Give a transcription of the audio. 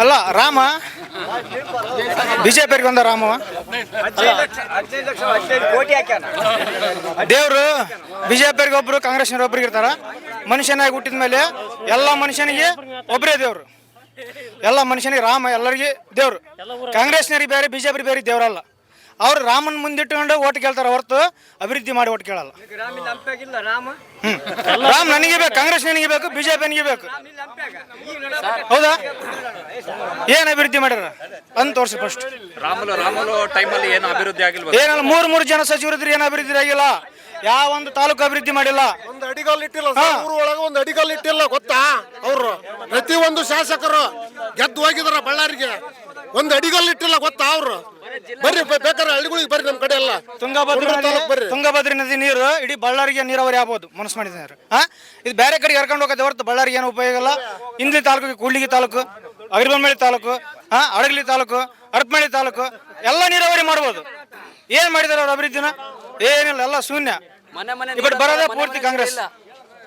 ಅಲ್ಲ, ರಾಮ? ಬಿಜೆಪಿಯವ್ರಿಗೆ ಬಂದ ಹಾಕ್ಯಾನ ದೇವ್ರು, ಬಿಜೆಪಿಯವ್ರಿಗೆ ಒಬ್ರು, ಕಾಂಗ್ರೆಸ್ನವ್ರು ಒಬ್ರಿಗೆ ಇರ್ತಾರ. ಮನುಷ್ಯನಾಗಿ ಹುಟ್ಟಿದ ಮೇಲೆ ಎಲ್ಲ ಮನುಷ್ಯನಿಗೆ ಒಬ್ಬರೇ ದೇವ್ರು. ಎಲ್ಲ ಮನುಷ್ಯನಿಗೆ ರಾಮ, ಎಲ್ಲರಿಗೆ ದೇವ್ರು. ಕಾಂಗ್ರೆಸ್ನವ್ರಿಗೆ ಬೇರೆ ಬಿಜೆಪಿ ಬೇರೆ ದೇವ್ರಲ್ಲ. ಅವ್ರು ರಾಮನ್ ಮುಂದಿಟ್ಟುಕೊಂಡು ಓಟ್ ಕೇಳ್ತಾರೆ ಹೊರತು ಅಭಿವೃದ್ಧಿ ಮಾಡಿ ಓಟ್ ಕೇಳಲ್ಲ. ರಾಮ? ನನಗೆ ಬೇಕು ಕಾಂಗ್ರೆಸ್ ನನಗೆ ಬೇಕು ಬಿಜೆಪಿ ನನಗೆ ಬೇಕು. ಹೌದಾ? ಏನ್ ಅಭಿವೃದ್ಧಿ ಮಾಡ್ಯಾರ ಅಂತ ತೋರ್ಸಿ ಫಸ್ಟ್ ರಾಮುಲು ರಾಮುಲು ಟೈಮಲ್ಲಿ ಏನು ಅಭಿವೃದ್ಧಿ ಆಗಿಲ್ವ? ಏನಲ್ಲ ಮೂರ್ ಮೂರು ಜನ ಸಚಿವರಿದ್ರೆ ಏನು ಅಭಿವೃದ್ಧಿ ಆಗಿಲ್ಲ? ಯಾವ ಒಂದು ತಾಲೂಕು ಅಭಿವೃದ್ಧಿ ಮಾಡಿಲ್ಲ? ಒಂದು ಅಡಿಗಲ್ ಇಟ್ಟಿಲ್ಲ ಸರ್ ಊರ ಒಳಗೆ ಒಂದು ಅಡಿಗಲ್ ಇಟ್ಟಿಲ್ಲ ಗೊತ್ತಾ? ಅವರು ಪ್ರತಿಯೊಂದು ಶಾಸಕರು ಗೆದ್ದು ಹೋಗಿದಾರ ಬಳ್ಳಾರಿಗೆ. ಒಂದು ಅಡಿಗಲ್ ಇಟ್ಟಿಲ್ಲ ಗೊತ್ತಾ ಅವರು? ಬರ್ರಿ ಬೇಕಾದ್ರೆ ಹಳ್ಳಿಗಳಿಗೆ ಬರ್ರಿ ನಮ್ಮ ಕಡೆ ಎಲ್ಲ. ತುಂಗಭದ್ರ ನದಿ ತಾಲೂಕ್ ಬರ್ರಿ. ತುಂಗಭದ್ರಾ ನದಿ ನೀರು ಇಡೀ ಬಳ್ಳಾರಿಗೆ ನೀರಾವರಿ ಆಗ್ಬೋದು ಮನಸ್ಸು ಮಾಡಿದ್ದಾರೆ ಹಾ? ಇದು ಬೇರೆ ಕಡೆಗೆ ಹರ್ಕೊಂಡು ಹೋಗೋದು ಹೊರತು ಬಳ್ಳಾರಿಗೆ ಏನು ಉಪಯೋಗ ಇಲ್ಲ. ಇಂದ್ಲಿ ತಾಲೂಕು ಕೂಡ್ಲಿಗಿ ತಾಲೂಕು ಅಗಿರ್ಬಂಬಳ್ಳಿ ತಾಲೂಕು ಹಾ? ಅಡಗಲಿ ತಾಲೂಕು ಹರಪನಹಳ್ಳಿ ತಾಲೂಕು ಎಲ್ಲ ನೀರಾವರಿ ಮಾಡ್ಬೋದು. ಏನ್ ಮಾಡಿದಾರೆ ಅವ್ರ ಅಭಿವೃದ್ಧಿನ? ಏನಿಲ್ಲ ಎಲ್ಲ ಶೂನ್ಯ. ಮನೆ ಮನೆ ಈ ಕಡೆ ಬರೋದೇ ಪೂರ್ತಿ ಕಾಂಗ್ರೆಸ್.